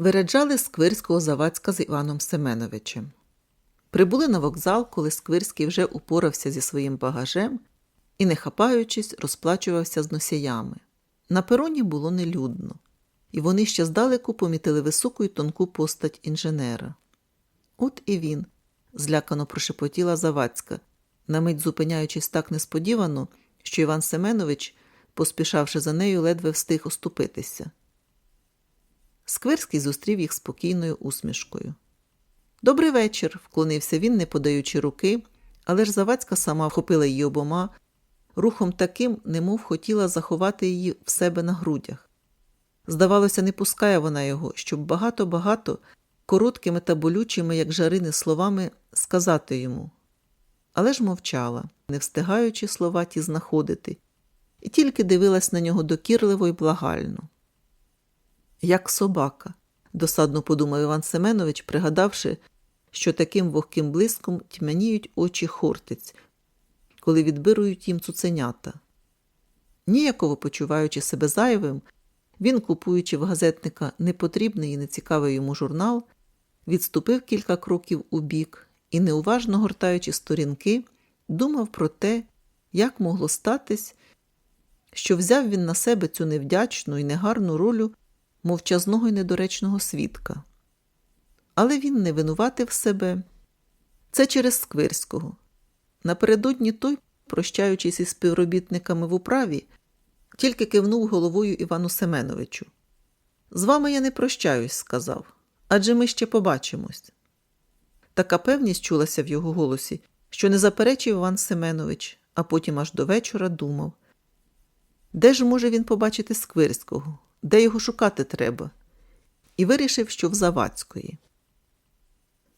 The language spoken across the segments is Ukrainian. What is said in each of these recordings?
виряджали Сквирського Завадська з Іваном Семеновичем. Прибули на вокзал, коли Сквирський вже упорався зі своїм багажем і, не хапаючись, розплачувався з носіями. На пероні було нелюдно, і вони ще здалеку помітили високу й тонку постать інженера. От і він, злякано прошепотіла Завадська, на мить зупиняючись так несподівано, що Іван Семенович, поспішавши за нею, ледве встиг оступитися. Скверський зустрів їх спокійною усмішкою. Добрий вечір, вклонився він, не подаючи руки, але ж Завадська сама вхопила її обома, рухом таким, немов хотіла заховати її в себе на грудях. Здавалося, не пускає вона його, щоб багато-багато, короткими та болючими, як жарини, словами сказати йому. Але ж мовчала, не встигаючи слова ті знаходити, і тільки дивилась на нього докірливо й благально. Як собака, досадно подумав Іван Семенович, пригадавши, що таким вогким блиском тьмяніють очі хортиць, коли відбирують їм цуценята. Ніяково почуваючи себе зайвим, він, купуючи в газетника непотрібний і нецікавий йому журнал, відступив кілька кроків у бік і, неуважно гортаючи сторінки, думав про те, як могло статись, що взяв він на себе цю невдячну і негарну ролю мовчазного і недоречного свідка. Але він не винуватив себе. Це через Сквирського. Напередодні той, прощаючись із співробітниками в управі, тільки кивнув головою Івану Семеновичу. З вами я не прощаюсь, сказав, адже ми ще побачимось. Така певність чулася в його голосі, що не заперечив Іван Семенович, а потім аж до вечора думав. Де ж може він побачити Сквирського? Де його шукати треба? І вирішив, що в Завадської.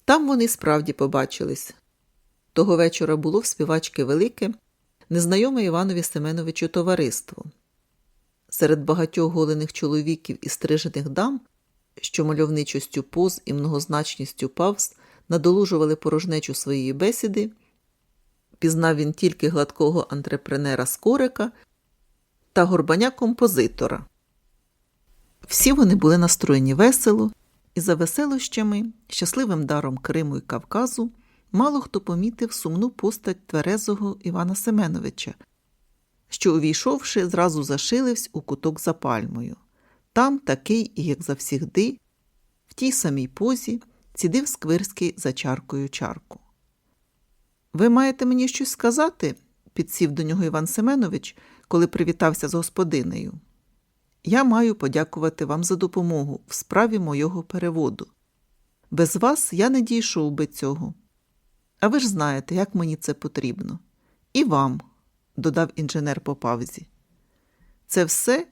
Там вони справді побачились. Того вечора було в співачки велике, незнайоме Іванові Семеновичу товариство. Серед багатьох голених чоловіків і стрижених дам, що мальовничостю поз і многозначністю павз надолужували порожнечу своєї бесіди, пізнав він тільки гладкого антрепренера Скорика та горбаня композитора. Всі вони були настроєні весело, і за веселощами, щасливим даром Криму і Кавказу, мало хто помітив сумну постать тверезого Івана Семеновича, що, увійшовши, зразу зашилився у куток за пальмою. Там такий, як завсігди, в тій самій позі цідив Сквирський за чаркою чарку. Ви маєте мені щось сказати? підсів до нього Іван Семенович, коли привітався з господинею. Я маю подякувати вам за допомогу в справі мого переводу. Без вас я не дійшов би цього. А ви ж знаєте, як мені це потрібно. І вам, додав інженер по павзі. Це все?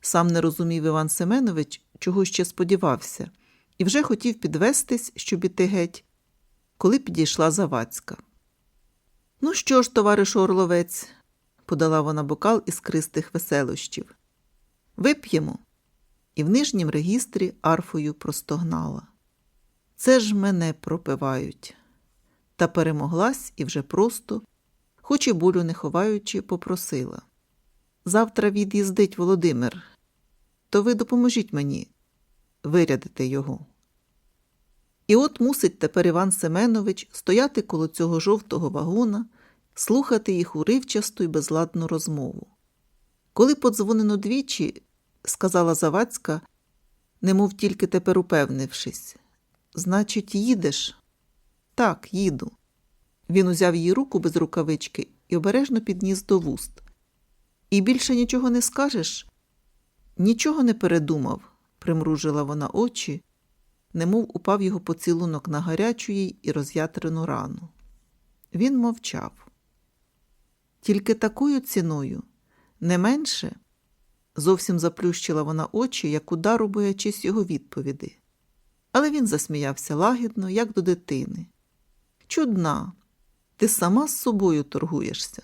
Сам не розумів Іван Семенович, чого ще сподівався, і вже хотів підвестись, щоб іти геть, коли підійшла Завадська. Ну що ж, товаришу Орловець, подала вона бокал із кристих веселощів. Вип'ємо. І в нижнім регістрі арфою простогнала. Це ж мене пропивають. Та перемоглась і вже просто, хоч і болю не ховаючи, попросила. Завтра від'їздить Володимир, то ви допоможіть мені вирядити його. І от мусить тепер Іван Семенович стояти коло цього жовтого вагона, слухати їх уривчасту й безладну розмову. Коли подзвонено двічі, сказала Завадська, немов тільки тепер упевнившись. Значить, їдеш? Так, їду. Він узяв її руку без рукавички і обережно підніс до вуст. І більше нічого не скажеш? Нічого не передумав, примружила вона очі, немов упав його поцілунок на гарячу їй і роз'ятрену рану. Він мовчав. Тільки такою ціною, не менше, зовсім заплющила вона очі, як удару боячись його відповіді. Але він засміявся лагідно, як до дитини. Чудна, ти сама з собою торгуєшся.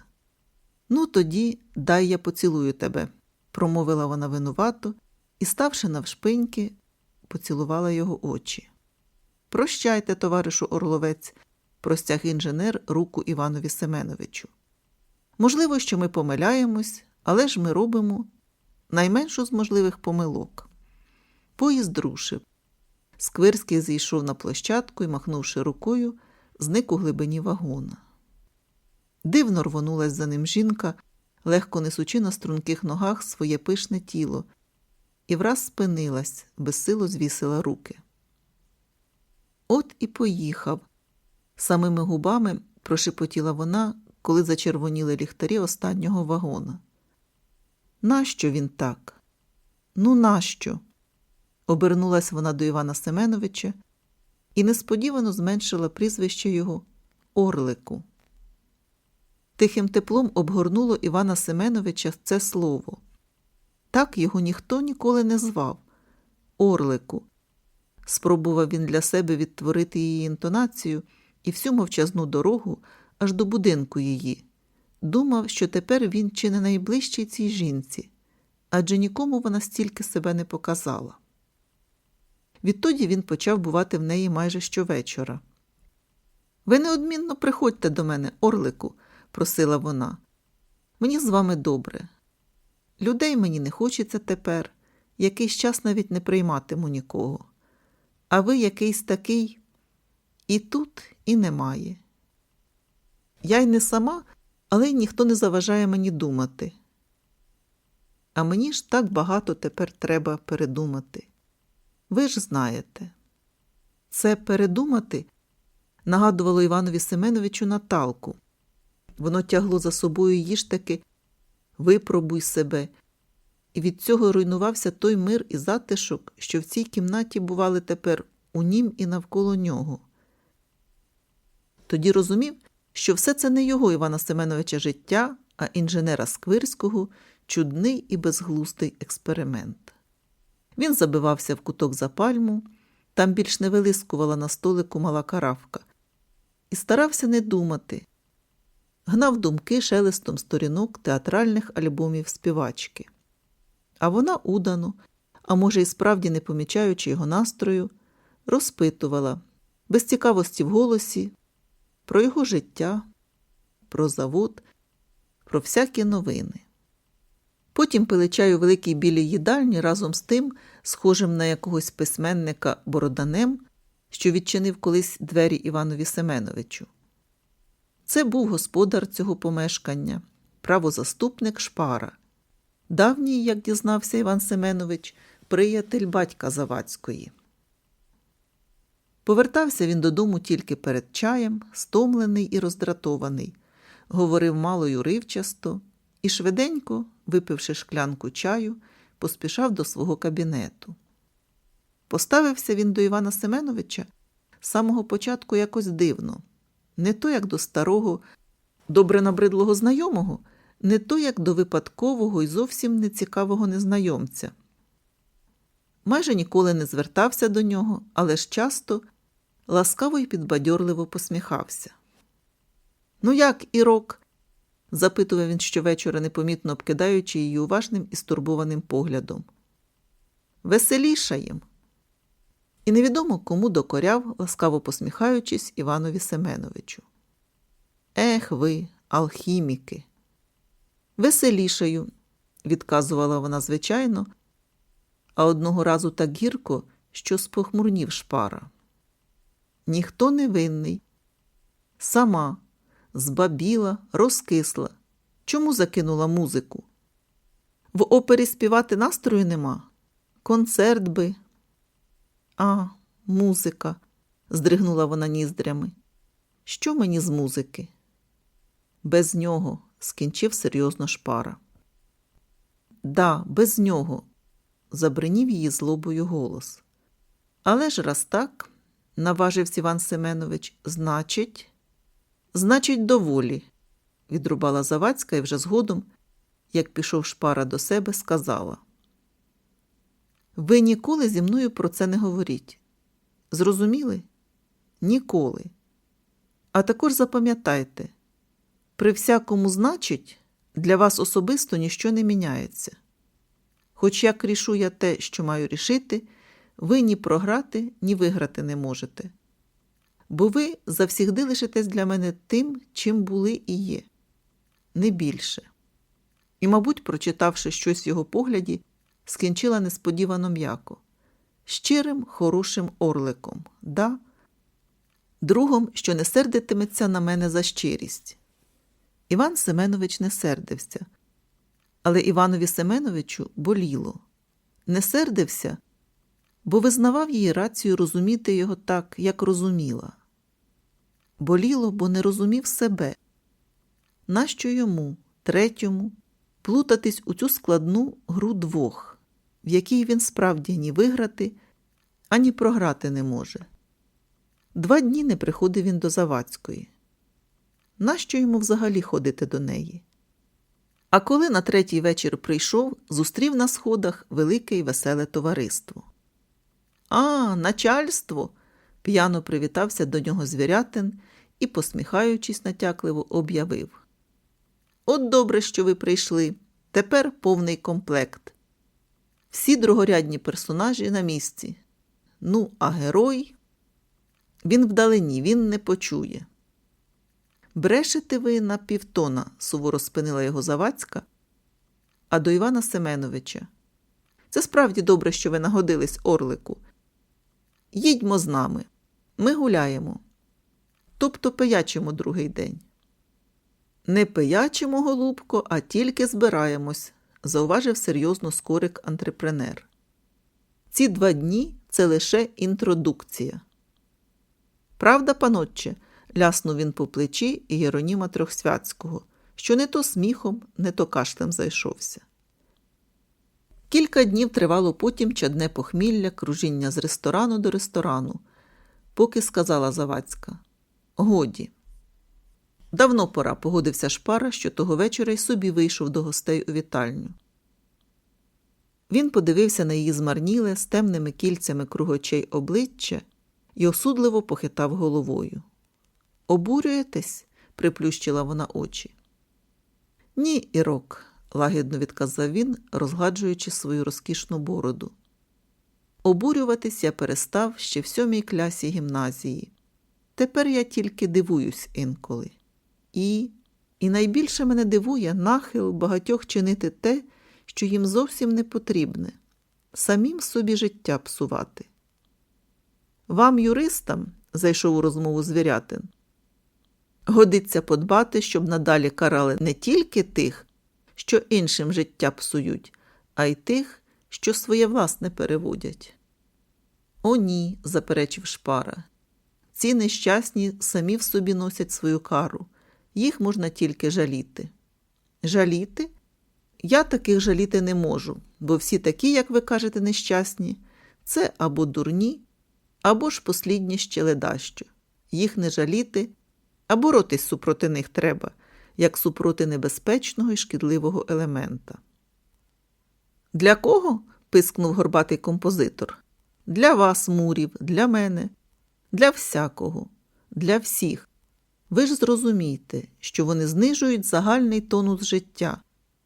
Ну, тоді дай я поцілую тебе, промовила вона винувато і, ставши навшпиньки, поцілувала його очі. Прощайте, товаришу Орловець, простяг інженер руку Іванові Семеновичу. Можливо, що ми помиляємось, але ж ми робимо найменшу з можливих помилок. Поїзд рушив. Сквирський зійшов на площадку і, махнувши рукою, зник у глибині вагона. Дивно рвонулась за ним жінка, легко несучи на струнких ногах своє пишне тіло, і враз спинилась, безсило звісила руки. От і поїхав. Самими губами прошепотіла вона, коли зачервоніли ліхтарі останнього вагона. Нащо він так? Ну, нащо? Обернулась вона до Івана Семеновича і несподівано зменшила прізвище його Орлику. Тихим теплом обгорнуло Івана Семеновича це слово. Так його ніхто ніколи не звав Орлику. Спробував він для себе відтворити її інтонацію і всю мовчазну дорогу аж до будинку її. Думав, що тепер він чи не найближчий цій жінці, адже нікому вона стільки себе не показала. Відтоді він почав бувати в неї майже щовечора. Ви неодмінно приходьте до мене, Орлику, просила вона. Мені з вами добре. Людей мені не хочеться тепер, якийсь час навіть не прийматиму нікого. А ви якийсь такий і тут, і немає. Я й не сама, але ніхто не заважає мені думати. А мені ж так багато тепер треба передумати. Ви ж знаєте, це передумати нагадувало Іванові Семеновичу Наталку. Воно тягло за собою її ж таки випробуй себе, і від цього руйнувався той мир і затишок, що в цій кімнаті бували тепер у нім і навколо нього. Тоді розумів, що все це не його Івана Семеновича життя, а інженера Сквирського чудний і безглустий експеримент. Він забивався в куток за пальму, там більш не вилискувала на столику мала каравка, і старався не думати, гнав думки шелестом сторінок театральних альбомів співачки. А вона удано, а може, і справді не помічаючи його настрою, розпитувала без цікавості в голосі про його життя, про завод, про всякі новини. Потім пили чай у великій білій їдальні разом з тим, схожим на якогось письменника Бороданем, що відчинив колись двері Іванові Семеновичу. Це був господар цього помешкання, правозаступник Шпара, давній, як дізнався Іван Семенович, приятель батька Завадської. Повертався він додому тільки перед чаєм, стомлений і роздратований, говорив мало й уривчасто і швиденько, випивши шклянку чаю, поспішав до свого кабінету. Поставився він до Івана Семеновича з самого початку якось дивно, не то як до старого, добре набридлого знайомого, не то як до випадкового і зовсім нецікавого незнайомця. Майже ніколи не звертався до нього, але ж часто ласкаво й підбадьорливо посміхався. Ну, як, Ірок? запитував він щовечора, непомітно обкидаючи її уважним і стурбованим поглядом. Веселішаєм. І невідомо кому докоряв, ласкаво посміхаючись Іванові Семеновичу. Ех ви, алхіміки. Веселішаю, відказувала вона звичайно, а одного разу так гірко, що спохмурнів шпара. Ніхто не винний. Сама збабіла, розкисла. Чому закинула музику? В опері співати настрою нема. Концерт би. А, музика, здригнула вона ніздрями. Що мені з музики? Без нього, скінчив серйозно шпара. Да, без нього, забринів її злобою голос. Але ж раз так, наважився Іван Семенович, значить, значить, доволі, відрубала Завадська і вже згодом, як пішов шпара до себе, сказала. Ви ніколи зі мною про це не говоріть. Зрозуміли? Ніколи. А також запам'ятайте, при всякому значить, для вас особисто ніщо не міняється. Хоч як рішу я те, що маю рішити, ви ні програти, ні виграти не можете. Бо ви завсігди лишитесь для мене тим, чим були і є, не більше. І, мабуть, прочитавши щось в його погляді, скінчила несподівано м'яко. щирим, хорошим орликом, да? другом, що не сердитиметься на мене за щирість. Іван Семенович не сердився, але Іванові Семеновичу боліло. Не сердився, бо визнавав її рацію розуміти його так, як розуміла. Боліло, бо не розумів себе. Нащо йому, третьому, плутатись у цю складну гру двох, в якій він справді ні виграти, ані програти не може. Два дні не приходив він до Завадської. Нащо йому взагалі ходити до неї? А коли на третій вечір прийшов, зустрів на сходах велике й веселе товариство. А, начальство. п'яно привітався до нього звірятин і, посміхаючись натякливо, об'явив. От добре, що ви прийшли. Тепер повний комплект. Всі другорядні персонажі на місці. Ну, а герой. Він вдалині, він не почує. Брешете ви на півтона, суворо спинила його Завадська, а до Івана Семеновича. Це справді добре, що ви нагодились, Орлику. Їдьмо з нами. Ми гуляємо. Тобто пиячимо другий день. Не пиячимо, голубко, а тільки збираємось, зауважив серйозно скорик антрепренер. Ці два дні це лише інтродукція. Правда, панотче, ляснув він по плечі Єроніма Трьохсвятського, що не то сміхом, не то кашлем зайшовся. Кілька днів тривало потім чадне похмілля, кружіння з ресторану до ресторану, поки сказала Завадська Годі. Давно пора погодився шпара, що того вечора й собі вийшов до гостей у вітальню. Він подивився на її змарніле з темними кільцями кругочей обличчя і осудливо похитав головою. Обурюєтесь? приплющила вона очі. Ні, Ірок, лагідно відказав він, розгладжуючи свою розкішну бороду. Обурюватись я перестав ще в сьомій клясі гімназії. Тепер я тільки дивуюсь інколи. І і найбільше мене дивує нахил багатьох чинити те, що їм зовсім не потрібне, самим собі життя псувати. Вам, юристам, зайшов у розмову звірятин, годиться подбати, щоб надалі карали не тільки тих, що іншим життя псують, а й тих, що своє власне переводять. О, ні, заперечив шпара. Ці нещасні самі в собі носять свою кару, їх можна тільки жаліти. Жаліти? Я таких жаліти не можу, бо всі такі, як ви кажете, нещасні, це або дурні, або ж послідні ще ледащо. Їх не жаліти, а боротись супроти них треба, як супроти небезпечного і шкідливого елемента. Для кого? пискнув горбатий композитор. Для вас, мурів, для мене, для всякого, для всіх. Ви ж зрозумійте, що вони знижують загальний тонус життя,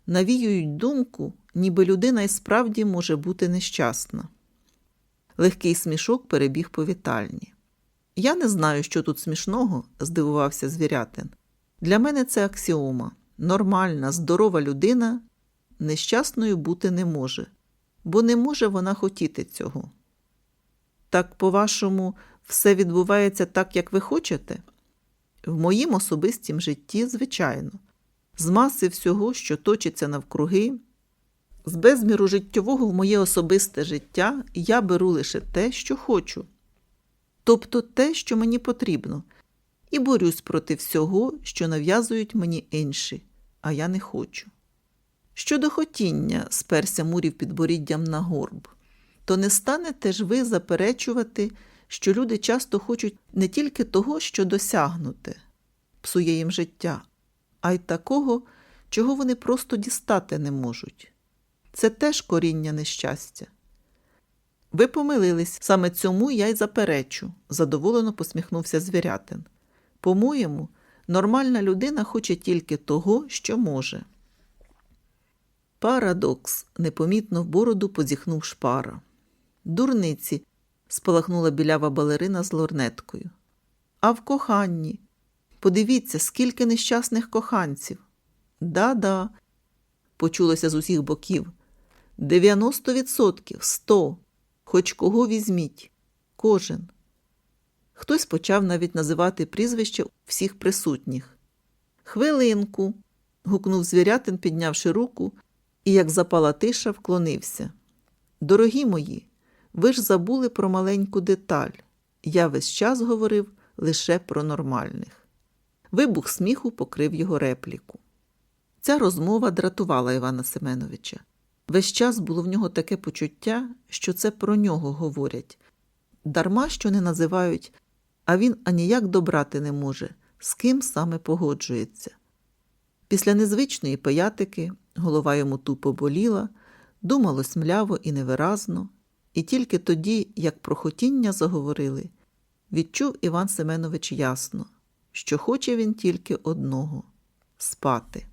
навіюють думку, ніби людина і справді може бути нещасна. Легкий смішок перебіг по вітальні. Я не знаю, що тут смішного, здивувався звірятин. Для мене це аксіома. Нормальна, здорова людина нещасною бути не може, бо не може вона хотіти цього. Так, по-вашому, все відбувається так, як ви хочете? В моїм особистім житті, звичайно, з маси всього, що точиться навкруги, з безміру життєвого в моє особисте життя я беру лише те, що хочу, тобто те, що мені потрібно, і борюсь проти всього, що нав'язують мені інші, а я не хочу. Щодо хотіння, сперся мурів підборіддям на горб, то не станете ж ви заперечувати, що люди часто хочуть не тільки того, що досягнути, псує їм життя, а й такого, чого вони просто дістати не можуть. Це теж коріння нещастя. Ви помилились, саме цьому я й заперечу, задоволено посміхнувся звірятин. По-моєму, нормальна людина хоче тільки того, що може. Парадокс, непомітно в бороду позіхнув шпара. Дурниці, спалахнула білява балерина з лорнеткою. А в коханні. Подивіться, скільки нещасних коханців. Да-да, почулося з усіх боків. Дев'яносто відсотків, сто. Хоч кого візьміть, кожен. Хтось почав навіть називати прізвище всіх присутніх. Хвилинку. гукнув звірятин, піднявши руку, і, як запала тиша, вклонився. Дорогі мої, ви ж забули про маленьку деталь. Я весь час говорив лише про нормальних. Вибух сміху покрив його репліку. Ця розмова дратувала Івана Семеновича. Весь час було в нього таке почуття, що це про нього говорять. Дарма що не називають, а він аніяк добрати не може, з ким саме погоджується. Після незвичної пиятики голова йому тупо боліла, думалось мляво і невиразно, і тільки тоді, як про хотіння заговорили, відчув Іван Семенович ясно, що хоче він тільки одного спати.